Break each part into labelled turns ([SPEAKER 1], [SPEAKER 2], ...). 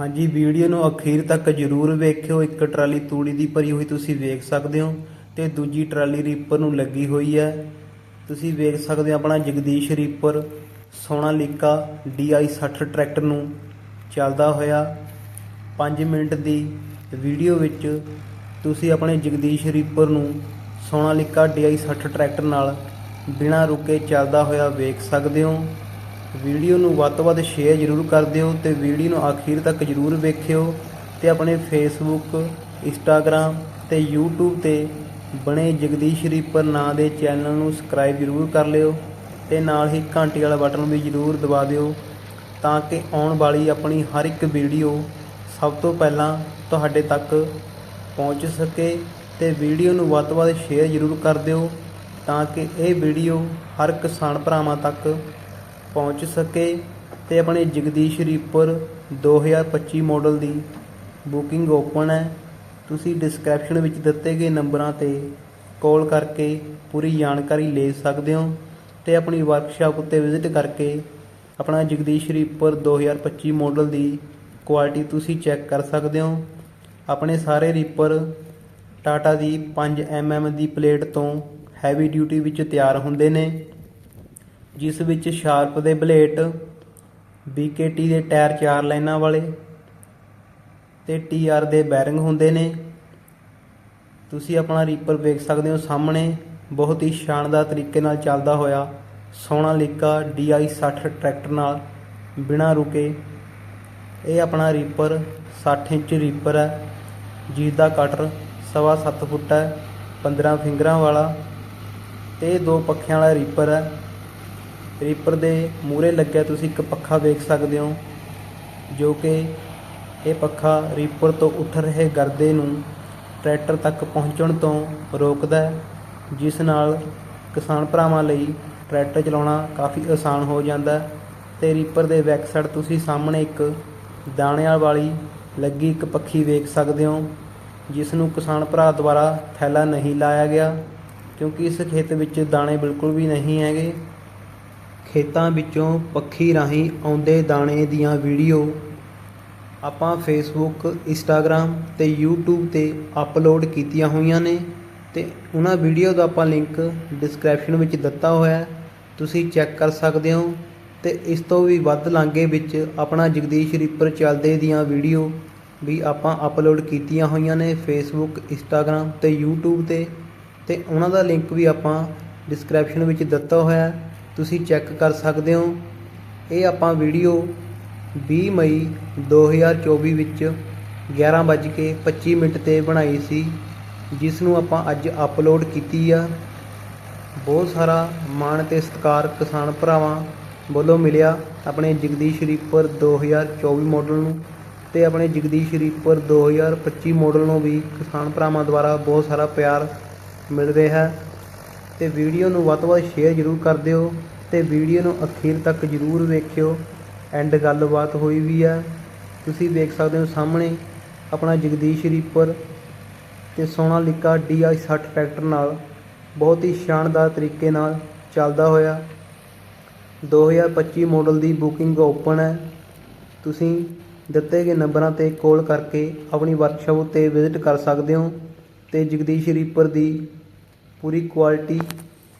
[SPEAKER 1] ਹਾਂਜੀ, ਵੀਡੀਓ ਨੂੰ ਅਖੀਰ ਤੱਕ ਜਰੂਰ ਵੇਖਿਓ। ਇੱਕ ਟਰਾਲੀ ਤੂੜੀ ਦੀ ਭਰੀ ਹੋਈ ਤੁਸੀਂ ਵੇਖ ਸਕਦੇ ਹੋ ਤੇ ਦੂਜੀ ਟਰਾਲੀ ਰੀਪਰ ਨੂੰ ਲੱਗੀ ਹੋਈ ਹੈ। ਤੁਸੀਂ ਵੇਖ ਸਕਦੇ ਹੋ ਆਪਣਾ Jagdish reaper, Sonalika DI 60 tractor ਨੂੰ ਚੱਲਦਾ ਹੋਇਆ। 5 ਮਿੰਟ ਦੀ ਵੀਡੀਓ ਵਿੱਚ ਤੁਸੀਂ ਆਪਣੇ ਜਗਦੀਸ਼ ਰੀਪਰ ਨੂੰ ਸੋਨਾਲੀਕਾ DI 60 ਟਰੈਕਟਰ ਨਾਲ ਬਿਨਾਂ ਰੁਕੇ ਚੱਲਦਾ ਹੋਇਆ ਵੇਖ ਸਕਦੇ ਹੋ। ਵੀਡੀਓ ਨੂੰ ਵੱਧ ਤੋਂ ਵੱਧ ਸ਼ੇਅਰ ਜ਼ਰੂਰ ਕਰ ਦਿਓ ਤੇ ਵੀਡੀਓ ਨੂੰ ਆਖਿਰ ਤੱਕ ਜ਼ਰੂਰ ਵੇਖਿਓ ਤੇ ਆਪਣੇ ਫੇਸਬੁੱਕ ਇੰਸਟਾਗ੍ਰam ਤੇ YouTube ਤੇ ਬਣੇ ਜਗਦੀਸ਼ ਰੀਪਰ ਨਾਂ ਦੇ ਚੈਨਲ ਨੂੰ ਸਬਸਕ੍ਰਾਈਬ ਜ਼ਰੂਰ ਕਰ ਲਿਓ ਤੇ ਨਾਲ ਹੀ ਘੰਟੀ ਵਾਲਾ ਬਟਨ ਵੀ ਜ਼ਰੂਰ ਦਬਾ ਦਿਓ ਤਾਂ ਕਿ ਆਉਣ ਵਾਲੀ ਆਪਣੀ ਹਰ ਇੱਕ ਵੀਡੀਓ ਸਭ ਤੋਂ ਪਹਿਲਾਂ ਤੁਹਾਡੇ ਤੱਕ ਪਹੁੰਚ ਸਕੇ ਤੇ ਵੀਡੀਓ ਨੂੰ ਵੱਧ ਤੋਂ ਵੱਧ ਸ਼ੇਅਰ ਜ਼ਰੂਰ ਕਰ ਦਿਓ ਤਾਂ ਕਿ ਇਹ ਵੀਡੀਓ ਹਰ ਕਿਸਾਨ ਭਰਾਵਾਂ ਤੱਕ ਪਹੁੰਚ ਸਕੇ ਤੇ ਆਪਣੇ ਜਗਦੀਸ਼ ਰੀਪਰ 2025 ਮਾਡਲ ਦੀ ਬੁਕਿੰਗ ਓਪਨ ਹੈ। ਤੁਸੀਂ ਡਿਸਕ੍ਰਿਪਸ਼ਨ ਵਿੱਚ ਦਿੱਤੇ ਗਏ ਨੰਬਰਾਂ ਤੇ ਕਾਲ ਕਰਕੇ ਪੂਰੀ ਜਾਣਕਾਰੀ ਲੈ ਸਕਦੇ ਹੋ ਤੇ ਆਪਣੀ ਵਰਕਸ਼ਾਪ ਉੱਤੇ ਵਿਜ਼ਿਟ ਕਰਕੇ ਆਪਣਾ ਜਗਦੀਸ਼ ਰੀਪਰ 2025 ਮਾਡਲ ਦੀ ਕੁਆਲਿਟੀ ਤੁਸੀਂ ਚੈੱਕ ਕਰ ਸਕਦੇ ਹੋ। ਆਪਣੇ ਸਾਰੇ ਰੀਪਰ ਟਾਟਾ ਦੀ 5 mm ਦੀ ਪਲੇਟ ਤੋਂ ਹੈਵੀ ਡਿਊਟੀ ਵਿੱਚ ਤਿਆਰ ਹੁੰਦੇ ਨੇ। ਜਿਸ ਵਿੱਚ ਸ਼ਾਰਪ ਦੇ ਬਲੇਟ BKT ਦੇ ਟਾਇਰ ਚਾਰ ਲਾਈਨਾਂ ਵਾਲੇ ਤੇ TR ਦੇ ਬੈਰਿੰਗ ਹੁੰਦੇ ਨੇ। ਤੁਸੀਂ ਆਪਣਾ ਰੀਪਰ ਵੇਖ ਸਕਦੇ ਹੋ ਸਾਹਮਣੇ। ਬਹੁਤ ਹੀ ਸ਼ਾਨਦਾਰ ਤਰੀਕੇ ਨਾਲ ਚੱਲਦਾ ਹੋਇਆ ਸੋਨਾਲੀਕਾ DI 60 ਟਰੈਕਟਰ ਨਾਲ ਬਿਨਾਂ ਰੁਕੇ। ਇਹ ਆਪਣਾ ਰੀਪਰ 60 ਇੰਚ ਰੀਪਰ ਹੈ। ਜਿਸ ਦਾ ਕਟਰ ਸਵਾ ਸੱਤ ਫੁੱਟ ਹੈ 15 ਫਿੰਗਰਾਂ ਵਾਲਾ ਤੇ ਇਹ ਦੋ ਪੱਖਿਆਂ ਵਾਲਾ ਰੀਪਰ ਹੈ। ਰੀਪਰ ਦੇ ਮੂਹਰੇ ਲੱਗਿਆ ਤੁਸੀਂ ਇੱਕ ਪੱਖਾ ਵੇਖ ਸਕਦੇ ਹੋ, ਜੋ ਕਿ ਇਹ ਪੱਖਾ ਰੀਪਰ ਤੋਂ ਉੱਠ ਰਹੇ ਗਰਦੇ ਨੂੰ ਟਰੈਕਟਰ ਤੱਕ ਪਹੁੰਚਣ ਤੋਂ ਰੋਕਦਾ ਹੈ, ਜਿਸ ਨਾਲ ਕਿਸਾਨ ਭਰਾਵਾਂ ਲਈ ਟਰੈਕਟਰ ਚਲਾਉਣਾ ਕਾਫੀ ਆਸਾਨ ਹੋ ਜਾਂਦਾ ਹੈ ਤੇ ਰੀਪਰ ਦੇ ਬੈਕ ਸਾਈਡ ਤੁਸੀਂ ਸਾਹਮਣੇ ਇੱਕ ਦਾਣਿਆਂ ਵਾਲੀ ਲੱਗੀ ਇੱਕ ਪੱਖੀ ਵੇਖ ਸਕਦੇ ਹੋ, ਜਿਸ ਨੂੰ ਕਿਸਾਨ ਭਰਾ ਦੁਆਰਾ ਥੈਲਾ ਨਹੀਂ ਲਾਇਆ ਗਿਆ, ਕਿਉਂਕਿ ਇਸ ਖੇਤ ਵਿੱਚ ਦਾਣੇ ਬਿਲਕੁਲ ਵੀ ਨਹੀਂ ਹੈਗੇ। ਖੇਤਾਂ ਵਿੱਚੋਂ ਪੱਖੀ ਰਾਹੀਂ ਆਉਂਦੇ ਦਾਣੇ ਦੀਆਂ ਵੀਡੀਓ। ਆਪਾਂ ਫੇਸਬੁੱਕ ਇੰਸਟਾਗ੍ਰam ਤੇ YouTube ਤੇ ਅਪਲੋਡ ਕੀਤੀਆਂ ਹੋਈਆਂ ਨੇ ਤੇ ਉਹਨਾਂ ਵੀਡੀਓ ਦਾ ਆਪਾਂ ਲਿੰਕ ਡਿਸਕ੍ਰਿਪਸ਼ਨ ਵਿੱਚ ਦਿੱਤਾ ਹੋਇਆ ਹੈ। ਤੁਸੀਂ ਚੈੱਕ ਕਰ ਸਕਦੇ ਹੋ ਤੇ ਇਸ ਤੋਂ ਵੀ ਵੱਧ ਲਾਂਗੇ ਵਿੱਚ ਆਪਣਾ ਜਗਦੀਸ਼ ਰੀਪਰ ਚੱਲਦੇ ਦੀਆਂ ਵੀਡੀਓ ਵੀ ਆਪਾਂ ਅਪਲੋਡ ਕੀਤੀਆਂ ਹੋਈਆਂ ਨੇ ਫੇਸਬੁੱਕ ਇੰਸਟਾਗ੍ਰam ਤੇ YouTube ਤੇ ਤੇ ਉਹਨਾਂ ਦਾ ਲਿੰਕ ਵੀ ਆਪਾਂ ਡਿਸਕ੍ਰਿਪਸ਼ਨ ਵਿੱਚ ਦਿੱਤਾ ਹੋਇਆ ਹੈ। ਤੁਸੀਂ ਚੈੱਕ ਕਰ ਸਕਦੇ ਹੋ। ਇਹ ਆਪਾਂ ਵੀਡੀਓ 20 ਮਈ 2024 ਵਿੱਚ 11:25 ਮਿੰਟ ਤੇ ਬਣਾਈ ਸੀ ਜਿਸ ਨੂੰ ਆਪਾਂ ਅੱਜ ਅਪਲੋਡ ਕੀਤੀ ਆ। ਬਹੁਤ ਸਾਰਾ ਮਾਣ ਤੇ ਸਤਿਕਾਰ ਕਿਸਾਨ ਭਰਾਵਾਂ ਵੱਲੋਂ ਮਿਲਿਆ ਆਪਣੇ ਜਗਦੀਸ਼ ਰੀਪਰ 2024 ਮਾਡਲ ਨੂੰ ਤੇ ਆਪਣੇ ਜਗਦੀਸ਼ ਰੀਪਰ 2025 ਮਾਡਲ ਨੂੰ ਵੀ ਕਿਸਾਨ ਭਰਾਵਾਂ ਦੁਆਰਾ ਬਹੁਤ ਸਾਰਾ ਪਿਆਰ ਮਿਲ ਰਿਹਾ ਹੈ। ਤੇ ਵੀਡੀਓ ਨੂੰ ਵੱਧ ਤੋਂ ਵੱਧ ਸ਼ੇਅਰ ਜ਼ਰੂਰ ਕਰ ਦਿਓ ਤੇ ਵੀਡੀਓ ਨੂੰ ਅਖੀਰ ਤੱਕ ਜ਼ਰੂਰ ਵੇਖਿਓ। ਐਂਡ ਗੱਲਬਾਤ ਹੋਈ ਵੀ ਆ। ਤੁਸੀਂ ਵੇਖ ਸਕਦੇ ਹੋ ਸਾਹਮਣੇ ਆਪਣਾ ਜਗਦੀਸ਼ ਰੀਪਰ ਤੇ ਸੋਨਾਲੀਕਾ DI 60 ਟਰੈਕਟਰ ਨਾਲ ਬਹੁਤ ਹੀ ਸ਼ਾਨਦਾਰ ਤਰੀਕੇ ਨਾਲ ਚੱਲਦਾ ਹੋਇਆ। 2025 ਮਾਡਲ ਦੀ ਬੁਕਿੰਗ ਓਪਨ ਹੈ। ਤੁਸੀਂ ਦਿੱਤੇ ਗਏ ਨੰਬਰਾਂ ਤੇ ਕਾਲ ਕਰਕੇ ਆਪਣੀ ਵਰਕਸ਼ਾਪ ਉੱਤੇ ਵਿਜ਼ਿਟ ਕਰ ਸਕਦੇ ਹੋ ਤੇ ਜਗਦੀਸ਼ ਰੀਪਰ ਦੀ ਪੂਰੀ ਕੁਆਲਿਟੀ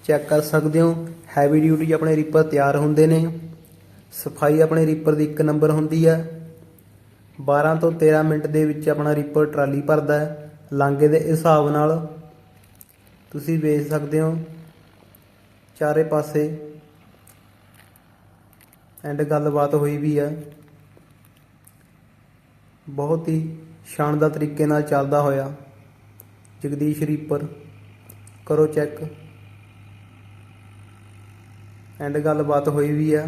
[SPEAKER 1] ਚੈੱਕ ਕਰ ਸਕਦੇ ਹੋ। ਹੈਵੀ ਡਿਊਟੀ ਆਪਣੇ ਰੀਪਰ ਤਿਆਰ ਹੁੰਦੇ ਨੇ। ਸਫ਼ਾਈ ਆਪਣੇ ਰੀਪਰ ਦੀ ਇੱਕ ਨੰਬਰ ਹੁੰਦੀ ਹੈ 12 ਤੋਂ 13 ਮਿੰਟ ਦੇ ਵਿੱਚ ਆਪਣਾ ਰੀਪਰ ਟਰਾਲੀ ਭਰਦਾ ਹੈ। ਲਾਂਗੇ ਦੇ ਹਿਸਾਬ ਨਾਲ ਤੁਸੀਂ ਵੇਚ ਸਕਦੇ ਹੋ। ਚਾਰੇ ਪਾਸੇ ਐਂਡ ਗੱਲਬਾਤ ਹੋਈ ਵੀ ਹੈ ਬਹੁਤ ਹੀ ਸ਼ਾਨਦਾਰ ਤਰੀਕੇ ਨਾਲ ਚੱਲਦਾ ਹੋਇਆ ਜਗਦੀਸ਼ ਰੀਪਰ ਕਰੋ ਚੈੱਕ। ਐਂਡ ਗੱਲਬਾਤ ਹੋਈ ਵੀ ਆ।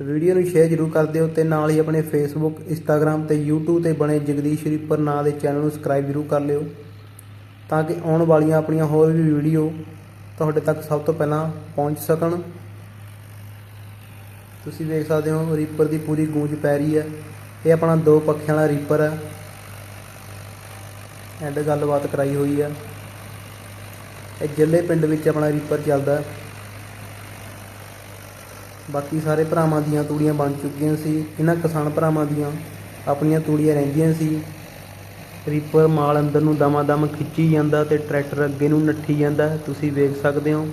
[SPEAKER 1] ਵੀਡੀਓ ਨੂੰ ਸ਼ੇਅਰ ਜ਼ਰੂਰ ਕਰ ਦਿਓ ਤੇ ਨਾਲ ਹੀ ਆਪਣੇ ਫੇਸਬੁੱਕ ਇੰਸਟਾਗ੍ਰam ਤੇ YouTube ਤੇ ਬਣੇ ਜਗਦੀਸ਼ ਰੀਪਰ ਨਾਂ ਦੇ ਚੈਨਲ ਨੂੰ ਸਬਸਕ੍ਰਾਈਬ ਜ਼ਰੂਰ ਕਰ ਲਿਓ। ਤਾਂ ਕਿ ਆਉਣ ਵਾਲੀਆਂ ਆਪਣੀਆਂ ਹੋਰ ਵੀ ਵੀਡੀਓ ਤੁਹਾਡੇ ਤੱਕ ਸਭ ਤੋਂ ਪਹਿਲਾਂ ਪਹੁੰਚ ਸਕਣ। ਤੁਸੀਂ ਦੇਖ ਸਕਦੇ ਹੋ ਰੀਪਰ ਦੀ ਪੂਰੀ ਗੂੰਜ ਪੈ ਰਹੀ ਹੈ ਇਹ ਆਪਣਾ ਦੋ ਪੱਖਿਆਂ ਵਾਲਾ ਰੀਪਰ ਹੈ ਐਂਡ ਗੱਲਬਾਤ ਕਰਾਈ ਹੋਈ ਹੈ ਇਹ ਜ਼ਿਲ੍ਹੇ ਪਿੰਡ ਵਿੱਚ ਆਪਣਾ ਰੀਪਰ ਚੱਲਦਾ ਬਾਕੀ ਸਾਰੇ ਭਰਾਵਾਂ ਦੀਆਂ ਤੂੜੀਆਂ ਬਣ ਚੁੱਕੀਆਂ ਸੀ। ਇਹਨਾਂ ਕਿਸਾਨ ਭਰਾਵਾਂ ਦੀਆਂ ਆਪਣੀਆਂ ਤੂੜੀਆਂ ਰਹਿੰਦੀਆਂ ਸੀ। ਰੀਪਰ ਮਾਲ ਅੰਦਰ ਨੂੰ ਦਮਾ ਦਮ ਖਿੱਚੀ ਜਾਂਦਾ ਤੇ ਟਰੈਕਟਰ ਅੱਗੇ ਨੂੰ ਨੱਠੀ ਜਾਂਦਾ। ਤੁਸੀਂ ਵੇਖ ਸਕਦੇ ਹੋ,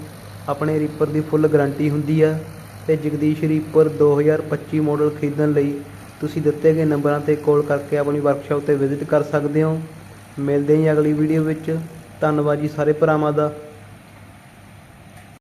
[SPEAKER 1] ਆਪਣੇ ਰੀਪਰ ਦੀ ਫੁੱਲ ਗਾਰੰਟੀ ਹੁੰਦੀ ਹੈ ਤੇ ਜਗਦੀਸ਼ ਰੀਪਰ 2025 ਮਾਡਲ ਖਰੀਦਣ ਲਈ ਤੁਸੀਂ ਦਿੱਤੇ ਗਏ ਨੰਬਰਾਂ ਤੇ ਕਾਲ ਕਰਕੇ ਆਪਣੀ ਵਰਕਸ਼ਾਪ ਤੇ ਵਿਜ਼ਿਟ ਕਰ ਸਕਦੇ ਹੋ। ਮਿਲਦੇ ਹਾਂ ਅਗਲੀ ਵੀਡੀਓ ਵਿੱਚ। ਧੰਨਵਾਦ ਜੀ ਸਾਰੇ ਭਰਾਵਾਂ ਦਾ।